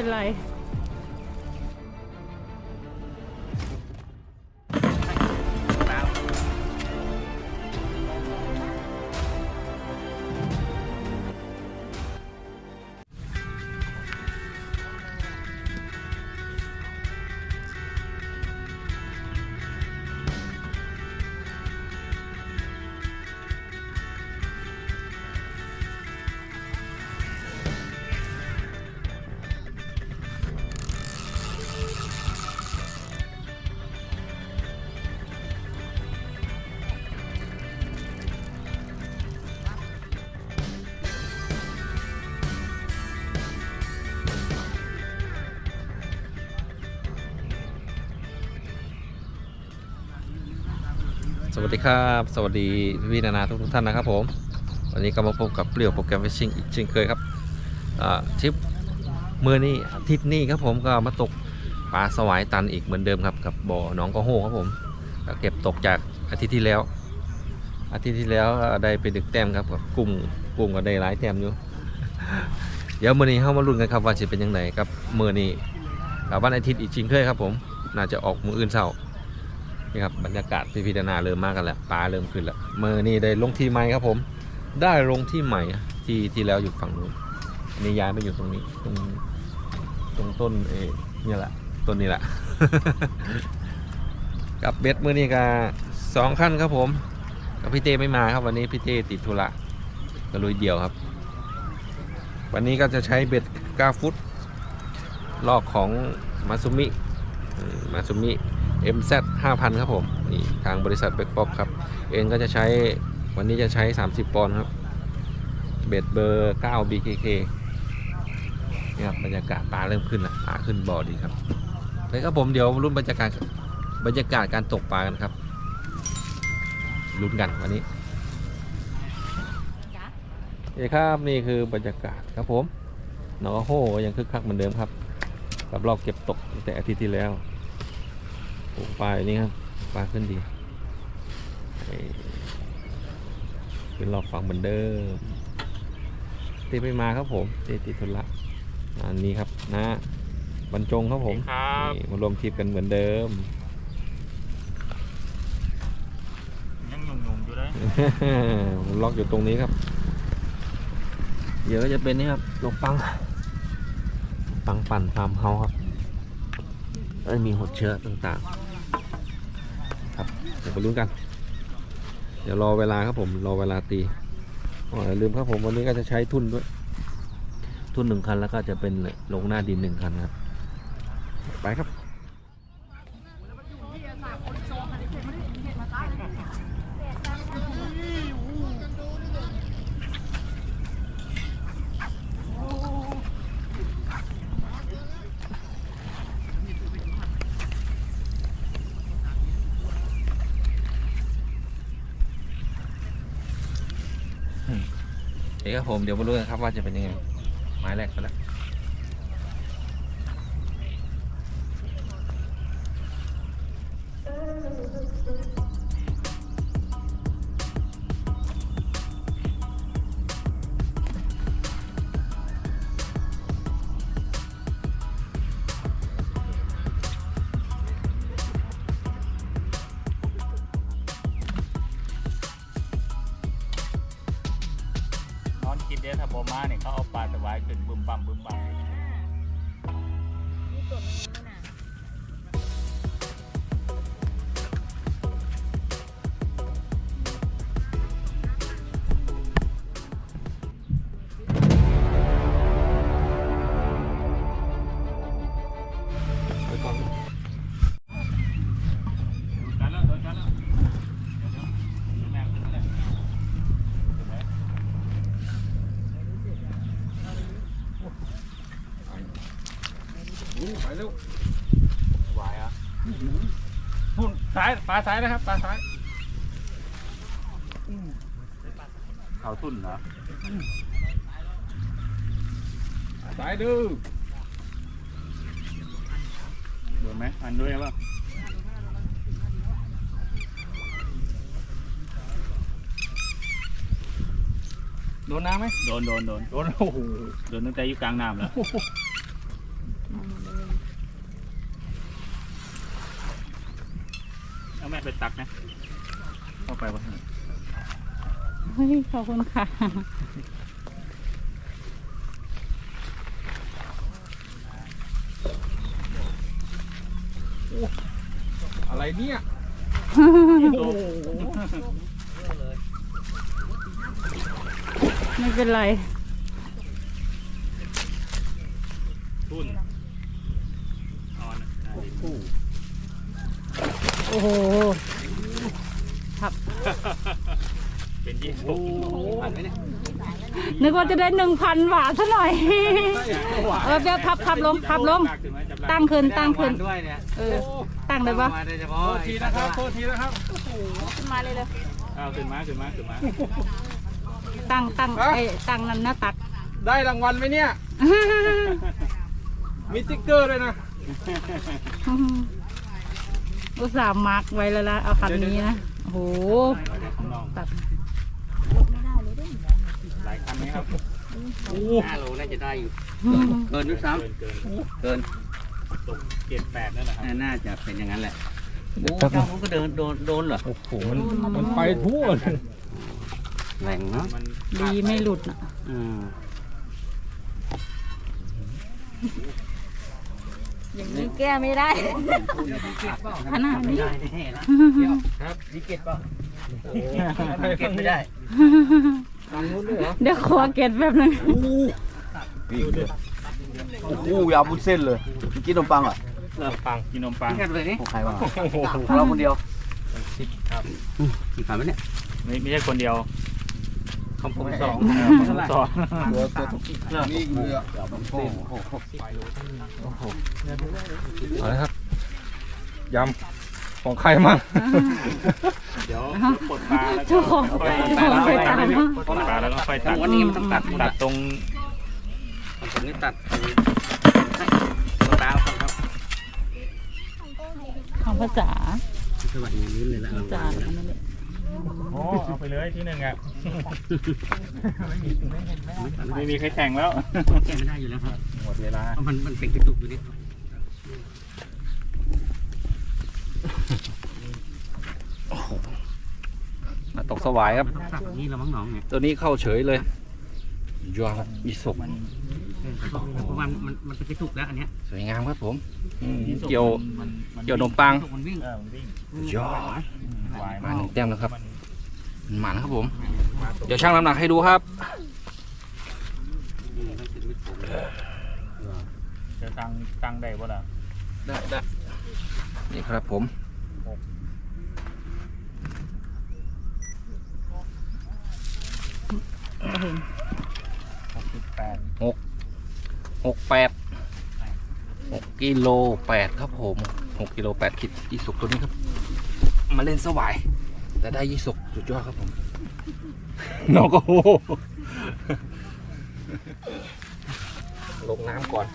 เป็นไร สวัสดีครับ สวัสดีพี่นานาทุกทุกท่านนะครับผม วันนี้ก็มาพบกับเปลี่ยวโปรแกรมฟิชชิ่งอีกเช่นเคยครับอ่าทริปมือนี้อาทิตย์นี้ครับผมก็มาตกปลาสวายตันอีกเหมือนเดิมครับกับบ่อหน้องกระโหครับผมเก็บตกจากอาทิตย์ที่แล้ว อาทิตย์ที่แล้วได้ไปดึกแต้มครับกับกุ้งกุ้งก็ได้หลายแต้มอยู่เดี๋ยวเมื่อนี้เข้ามาลุ้นกันครับว่าจะเป็นยังไงครับเมื่อนี้วันอาทิตย์อีกเช่นเคยครับผม น่าจะออกมืออื่นเช้า นี่ครับบรรยากาศพิพิธนาเริ่มมากกันแล้วปลาเริ่มขึ้นแล้วเมื่อนี่ได้ลงที่ใหม่ครับผม ได้ลงที่ใหม่ที่ที่แล้วอยู่ฝั่งนู้นนี่ย้ายมาอยู่ตรงนี้ตรงตรงต้นเอเนี่ยแหละต้นนี้แหละ กับเบ็ดมือนี่ก็สองขั้นครับผมกับพี่เต้ไม่มาครับวันนี้พี่เต้ติดธุระก็ลุยเดียวครับ วันนี้ก็จะใช้เบ็ด9ฟุตลอกของมาซุมิมาซุมิ MZ 5,000 ครับผม นี่ทางบริษัทเบ k ฟ็อกครับ เองก็จะใช้วันนี้จะใช้ 30 ปอนด์ครับ เบ็ดเบอร์ 9 BKK นี่ครับบรรยากาศปลาเริ่มขึ้นแล้วปลาขึ้นบ่อดีครับเลยครับผมเดี๋ยวรุ่นบรรยากาศบรรยากาศการตกปลากันครับลุ้นกันวันนี้นี่ครับนี่คือบรรยากาศครับผมหนองโหยังคึกคักเหมือนเดิมครับ กับรอบเก็บตกตั้งแต่อาทิตย์ที่แล้ว โอ้ปลาอย่างนี้ครับปลาขึ้นดีเอ้ยขึ้นรอบฝั่งเหมือนเดิมตีไปมาครับผมตีติดธุระอันนี้ครับนะบรรจงครับผมครับนี่มารวมทีมกันเหมือนเดิมยังหนุ่มๆอยู่เลยผมล็อกอยู่ตรงนี้ครับ เดี๋ยวก็จะเป็นนี่ครับลงปังปังปั่นฟาร์มเฮาส์ครับเอ้ยมีหดเชื้อต่างๆครับ เดี๋ยวไปลุ้นกัน เดี๋ยวรอเวลาครับผมรอเวลาตีอ๋ออย่าลืมครับผมวันนี้ก็จะใช้ทุนด้วย ทุนหนึ่งคันแล้วก็จะเป็นลงหน้าดินหนึ่งคันครับ ไปครับ เดี๋ยวครับผมเดี๋ยวมาดูกันครับว่าจะเป็นยังไงไม้แรกไปแล้วายปลาซ้ายนะครับปลาซ้ายเขาทุ่นเหรอสายดื้อโดนไหมอันด้วยป่ะโดนน้ำไหมโดนโดนโดนโดนโอ้โหโดนตั้งแต่อยู่กลางน้ำแล้ว แม่ไปตักนะเข้าไปวะ เฮ้ ยขอบคุณค่ะ อะไรเนี่ยไม่เป็นไรทุ่นออนโอ้โห เป็นยี่สิบนึกว่าจะได้หนึ่งพันบาทซะหน่อย เออเดี๋ยวพับพับลงพับลง ตั้งขึ้นตั้งขึ้น ด้วยเนี่ยเออ ตั้งเลยปะมาโดยเฉพาะโทษทีนะครับโทษทีนะครับขึ้นมาเลยเลยเอาขึ้นมาขึ้นมาขึ้นมาตั้งตั้งไอ้ตั้งนั่นหน้าตัก ได้รางวัลไหมเนี่ย มีติ๊กเกอร์ด้วยนะ อุตส่าห์มาร์กไว้แล้วละเอาคันนี้นะ โอ้โหข้างนอกตัดหลายคั นไหมครับห้าโลน่าจะได้อยู่อืมเกินด้วยซ้เกินเกินำเกินตกเจ็ดแปดนั่นแหละครับน่าจะเป็นอย่างนั้นแหละเดี๋โอ้ยวแป๊บเจ้าก็เดินโดนโดนเหรอโอ้โหมันมันไปทั่วเลยแหล่งเนาะมันดีไม่หลุดอะอืมอย่างนี้แก้ไม่ได้ ขนาดนี้ได้แน่นะครับนี่เก็ตป่ะเก็ตไม่ได้ ทางนู้นด้วยเหรอเดี๋ยวขอเก็ตแบบนึงโอ้โหยาวบุญเส้นเลยเมื่อกี้ขนมปังเหรอะปังกินนมปังนี่กันเลยนี่ของใครบ้างอะของเราคนเดียวกี่ขาไหมเนี่ยไม่ไม่ใช่คนเดียวของผมสองเออผมสองตัวตัวนี่เรือโอ้โหเอาละครับยำ ของใครมั่งเดี๋ยวปลดปลาแล้วก็เจ้าของค่อยเจ้าของเคยตามมา ปลดปลาแล้วก็ค่อยตัดวันนี้มันต้องตัดหมดตัอะดตรงของผมนี่ตัดตรงตัวดาวครับของภาษาสวัสดีนี้เลยละภาษาแล้วนั่นแหละโอ้เอาไปเลยที่หนึ่งอะไม่มีใครแข่งแล้ว แก้ไม่ได้อยู่แล้วครับหมดเวลาเพราะมันมันเป็นกระตุกอยู่นี่มา ตกสวายครับ มันต้องตัดอย่างนี้แล้วมั้งน้องเนี่ยตัวนี้เข้าเฉยเลยยอดมีศพเพราะมันมันมันเป็นกระตุกแล้วอันเนี้ยสวยงามครับผมอืมเกี่ยว เกี่ยวนมปังกระตุกมันวิ่งเออมันวิ่งยอดหวายมามาหนึ่งแต้มแล้วครับมันหมันครับผม เดี๋ยวช่างน้ำหนักให้ดูครับ จะตั้งตั้งได้ป่ะล่ะได้ได้นี่ครับผม ก็เห็นหกสิบแปดหกแปดหกกิโลแปดครับผมหกกิโลแปดขีดยี่สุกตัวนี้ครับ มาเล่นสวาย แต่ได้ยี่สุกสุดยอดครับผมน้องก็โหลงน้ำก่อน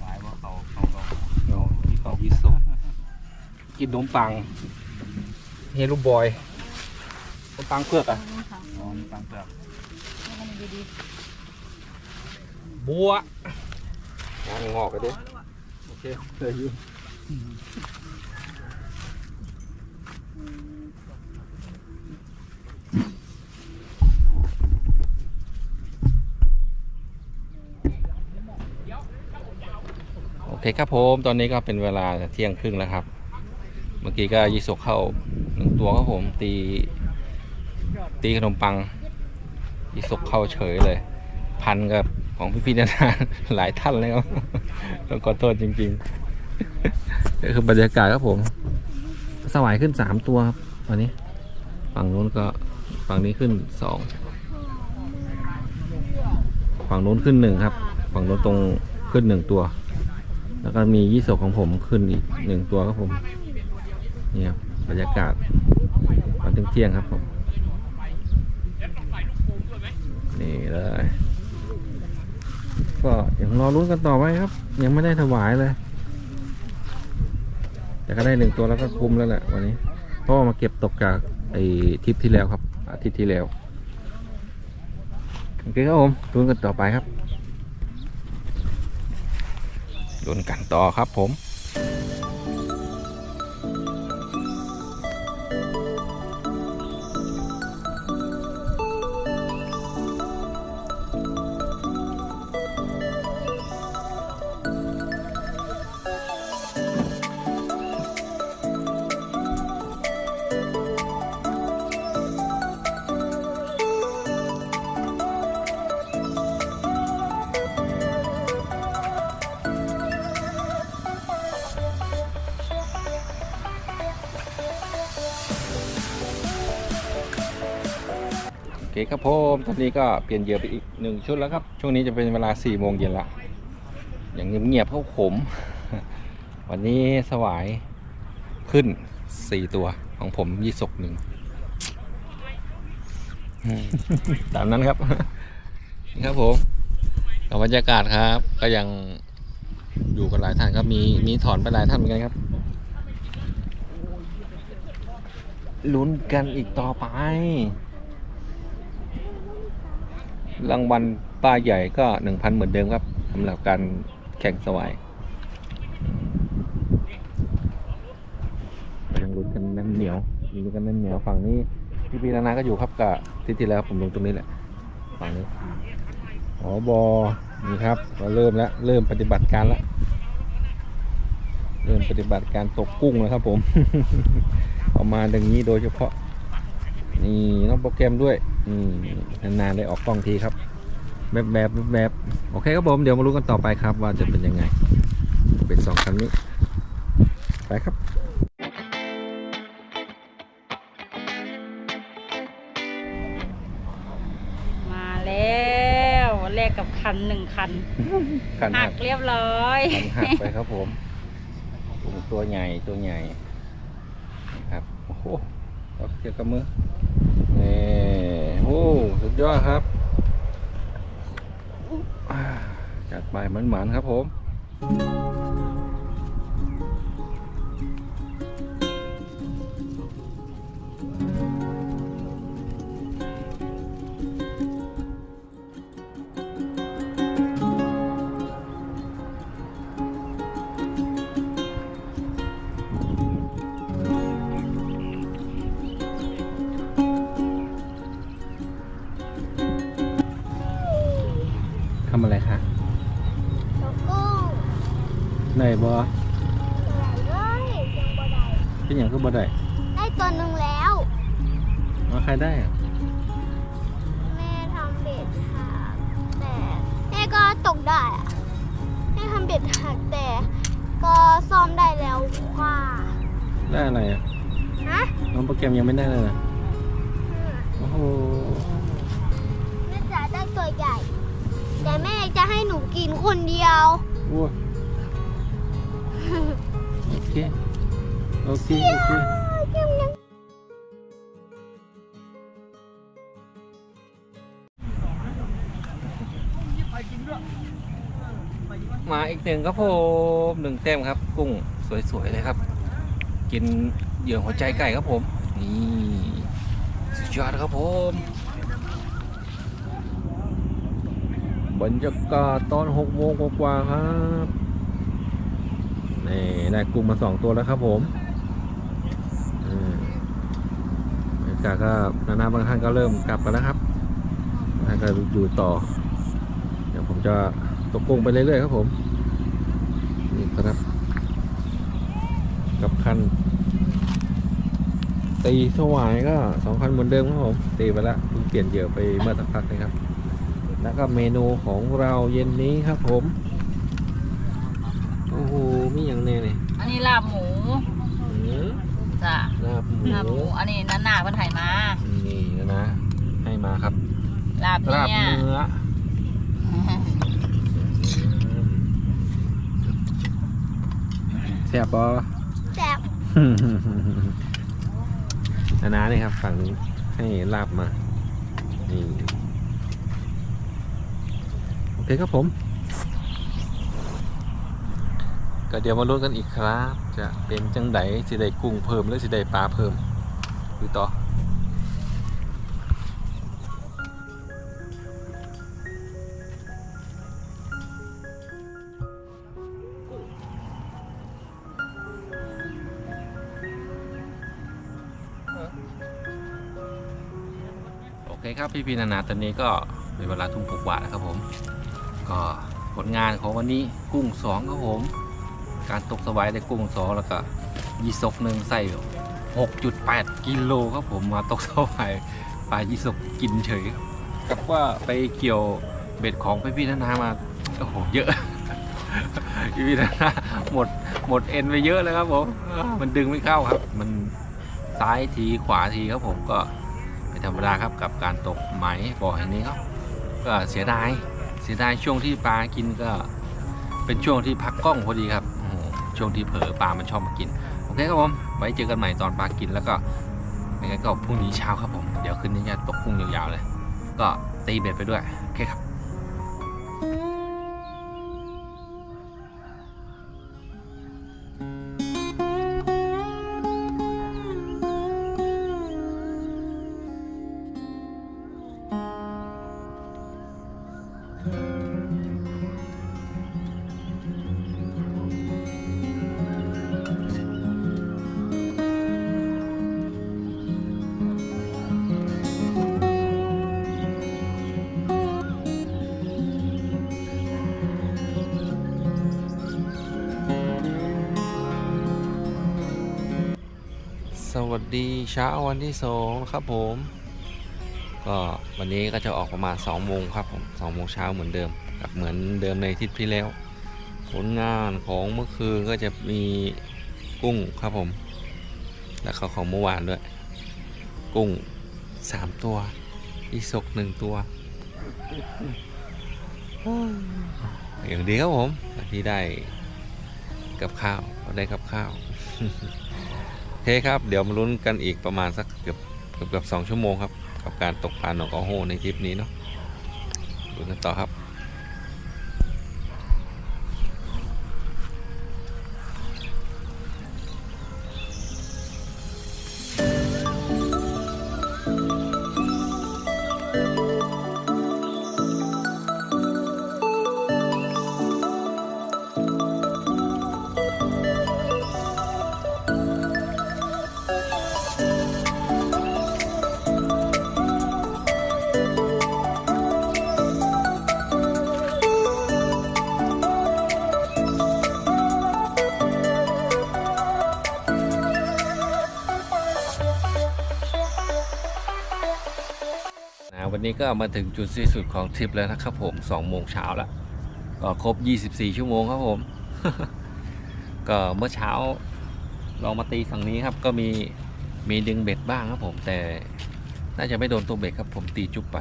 หวายว่าเขาเขาเขาโอ้เขายี่สุกกินนมปังเฮลูกบอย นมปังเพือกอะอ๋อมีปังเปลือกบัวงานงอกกันดิโอเคเคยอยู่โอเคครับผมตอนนี้ก็เป็นเวลาเที่ยงครึ่งแล้วครับ เมื่อกี้ก็ยิสกเข้าหนึ่งตัวครับผมตี ตีขนมปังยิสกเข้าเฉยเลย พันกับของพี่ๆนานาหลายท่านเลยครับต้องขอโทษจริงๆก็คือบรรยากาศครับผม สวายขึ้นสามตัวครับวันนี้ฝั่งนู้นก็ฝั่งนี้ขึ้นสองฝั่งนู้นขึ้นหนึ่งครับ ฝั่งนู้นตรงขึ้นหนึ่งตัว แล้วก็มียี่สกของผมขึ้นอีกหนึ่งตัวครับผมนี่ครับบรรยากาศตอนเที่ยงครับผม นี่เลยก็ยังรอรุ้นกันต่อไปครับ ยังไม่ได้ถวายเลย แต่ก็ได้หนึ่งตัวแล้วก็คุ้มแล้วแหละวันนี้เพราะว่ามาเก็บตกจากไอ้ทริปที่แล้วครับ อาทิตย์ที่แล้วโอเคครับผมรุ้นกันต่อไปครับรุ้นกันต่อครับผม ครับผมตอนนี้ก็เปลี่ยนเหยื่อไปอีกหนึ่งชุดแล้วครับ ช่วงนี้จะเป็นเวลา4ี่โมงเย็นละ อย่างเงียบๆเข้าขม วันนี้สวายขึ้น 4 ตัวของผมยี่สกหนึ่งตามนั้นครับนี่ครับผมกับบรรยากาศครับ ก็ยังอยู่กันหลายท่านครับมีมีถอนไปหลายท่านเหมือนกันครับลุ้นกันอีกต่อไป รางวัลป้าใหญ่ก็หนึ่งพันเหมือนเดิมครับสำหรับการแข่งสวายยังลุ้นกันแน่นเหนียวลุ้นกันแน่นเหนียวฝั่งนี้พี่พีนานาก็อยู่ครับกับที่ที่แล้วผมลงตรงนี้แหละฝั่งนี้หอบอนี่ครับเราเริ่มแล้วเริ่มปฏิบัติการแล้วเริ่มปฏิบัติการตกกุ้งแล้วครับผมเอามาดังนี้โดยเฉพาะ นี่น้องโปรแกรมด้วยอืมนานๆได้ออกกล้องทีครับแบบแบบแบบแบบโอเคครับผมเดี๋ยวมารู้กันต่อไปครับว่าจะเป็นยังไง เป็นสองคันนี้ไปครับมาแล้วแลกกับคันหนึ่งคันคันหัหักกเรียบร้อยคันหักไปครับผมกุ้งตัวใหญ่ตัวใหญ่ครับโอ้โห เอาเทียวกับมือนี่โอ้สุดยอดครับอ่าจัดไปเหมันๆครับผม ไหนบอไหลเลยยังบ่ได้เป็นอย่างก็บ่ได้ ได้ตัวหนึ่งแล้วมาใครได้อะแม่ทำเบ็ดหักแต่แม่ก็ตกได้อะแม่ทำเบ็ดหักแต่ก็ซ่อมได้แล้วว่าได้อะไรอะฮะน้องโปรแกรมยังไม่ได้เลยนะโอ้โหแม่จ๋าได้ตัวใหญ่ แต่แม่จะให้หนูกินคนเดียวโอ้ย โอเค โอเค โอเคมาอีกหนึ่งครับผมหนึ่งแต้มครับ กุ้งสวยๆเลยครับ กินเหยื่อหัวใจไก่ครับผม นี่สุดยอดครับผมบรรยากาศตอนหกโมงกว่าๆครับ นี่ได้กุ้งมาสองตัวแล้วครับผมอืมบรรยากาศก็นานาบางท่านก็เริ่มกลับกันแล้วครับท่านก็อยู่ต่อ เดี๋ยวผมจะตกกุ้งไปเรื่อยๆครับผม นี่ครับ กับคัน ตีสวายก็สองคันเหมือนเดิมครับผม ตีไปแล้วเปลี่ยนเหยื่อไปเมื่อสักพักเลยครับ แล้วก็เมนูของเราเย็นนี้ครับผม มีอย่างแน่เลยอันนี้ลาบหมูอืมจ้ะลาบหมูลาบหมู อันนี้นันหนาเพิ่นไถมานี่นะนะ ให้มาครับลาบลาบเนี่ยเนื้ออืมแซ่บปะแต่นานานี่ครับ ฝั่งนี้ให้ลาบมา นี่ โอเคครับผม ก็เดี๋ยวมาลุ้นกันอีกครับ จะเป็นจังไดสิได้กุ้งเพิ่มหรือสิได้ปลาเพิ่มดูต่อโอเคครับพี่พีนานาตอนนี้ก็เป็นเวลาทุ่มกว่าแล้วครับผม ก็ผลงานของวันนี้กุ้งสองครับผม การตกสวายได้กุ้งสองแล้วก็ยีสกหนึ่งใส่6.8 กิโลครับผมมาตกสวายปลายีสกกินเฉยกับว่าไปเกี่ยวเบ็ดของพี่พีนานามาโอ้โหเยอะพี่พีนานาหมดหมดเอ็นไปเยอะเลยครับผมมันดึงไม่เข้าครับ มันซ้ายทีขวาทีครับผมก็พเป็นธรรมดาครับกับการตกไหมบ่อแห่งนี้ครับ ก็เสียดายเสียดายช่วงที่ปลากินก็เป็นช่วงที่พักกล้องพอดีครับ ช่วงที่เผลอปลามันชอบมากิน โอเคครับผม ไว้เจอกันใหม่ตอนปลากินแล้วก็ไม่งั้นก็พรุ่งนี้เช้าครับผม เดี๋ยวขึ้นนี่จะตกกุ้งยาวๆเลย ก็ตีเบ็ดไปด้วย โอเคครับ สวัสดีเช้าวันที่สองครับผม ก็วันนี้ก็จะออกประมาณ2โมงครับผม2โมงเช้าเหมือนเดิมกับเหมือนเดิมในอาทิศที่แล้ว ผลงานของเมื่อคืนก็จะมีกุ้งครับผม แล้วก็ของเมื่อวานด้วย กุ้ง 3 ตัว อีสกหนึ่งตัวอย่างดีครับผมที่ได้กับข้าวได้กับข้าว เคครับ เดี๋ยวมาลุ้นกันอีกประมาณสักเกือบเกือบสองชั่วโมงครับ กับการตกปลาหนองกระโฮในทริปนี้เนาะดูกันต่อครับ วันนี้ก็มาถึงจุดสิ้นสุดของทริปแล้วนะครับผม2โมงเช้าแล้วก็ครบ 24 ชั่วโมงครับผม ก็เมื่อเช้าลองมาตีฝั่งนี้ครับ ก็มีมีดึงเบ็ดบ้างครับผม แต่น่าจะไม่โดนตัวเบ็ดครับผมตีจุ๊บไป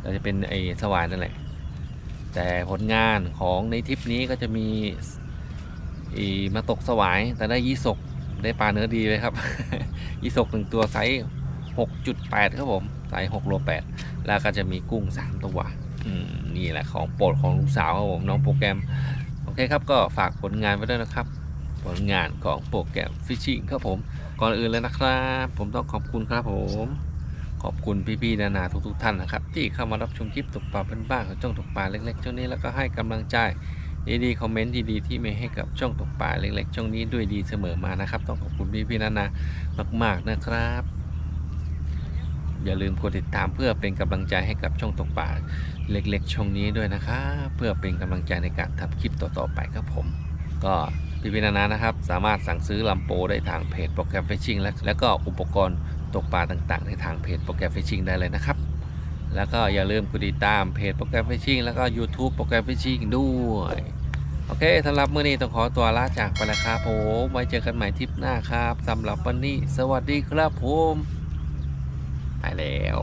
เราจะเป็นไอ้สวายนั่นแหละ แต่ผลงานของในทริปนี้ก็จะมีอีมาตกสวายแต่ได้ยี่สกได้ปลาเนื้อดีเลยครับ ยี่สกหนึ่งตัวไซส์ 6.8 ครับผมไซส์6โล8แล้วก็จะมีกุ้ง 3 ตัวอืมนี่แหละของโปรดของลูกสาวครับผมน้องโปรแกรม โอเคครับก็ฝากผลงานไว้ด้วยนะครับ ผลงานของโปรแกรมฟิชชิ่งครับผม ก่อนอื่นเลยนะครับ ผมต้องขอบคุณครับผมขอบคุณพี่ๆนานาทุกๆท่านนะครับ ที่เข้ามารับชมคลิปตกปลาเป็นบ้านของช่องตกปลาเล็กๆช่องนี้แล้วก็ให้กำลังใจดีๆคอมเมนต์ดีๆที่มีให้กับช่องตกปลาเล็กๆช่องนี้ด้วยดีเสมอมานะครับ ต้องขอบคุณพี่ๆนานา มากๆนะครับ อย่าลืมกดติดตามเพื่อเป็นกำลังใจให้กับช่องตกปลาเล็กๆช่องนี้ด้วยนะครับ เพื่อเป็นกำลังใจในการทำคลิปต่อๆไปครับผม ก็พี่พินานานะครับ สามารถสั่งซื้อลำโปได้ทางเพจโปรแกรมฟิชชิ่งและแล้วก็อุปกรณ์ตกปลาต่างๆในทางเพจโปรแกรมฟิชชิ่งได้เลยนะครับ แล้วก็อย่าลืมกดติดตามเพจโปรแกรมฟิชชิ่งแล้วก็ YouTube โปรแกรมฟิชชิ่งด้วยโอเคสำหรับมื้อนี้ต้องขอตัวลาจากไปแล้วครับผม ไว้เจอกันใหม่ทริปหน้าครับสำหรับวันนี้ สวัสดีครับผม ไปแล้ว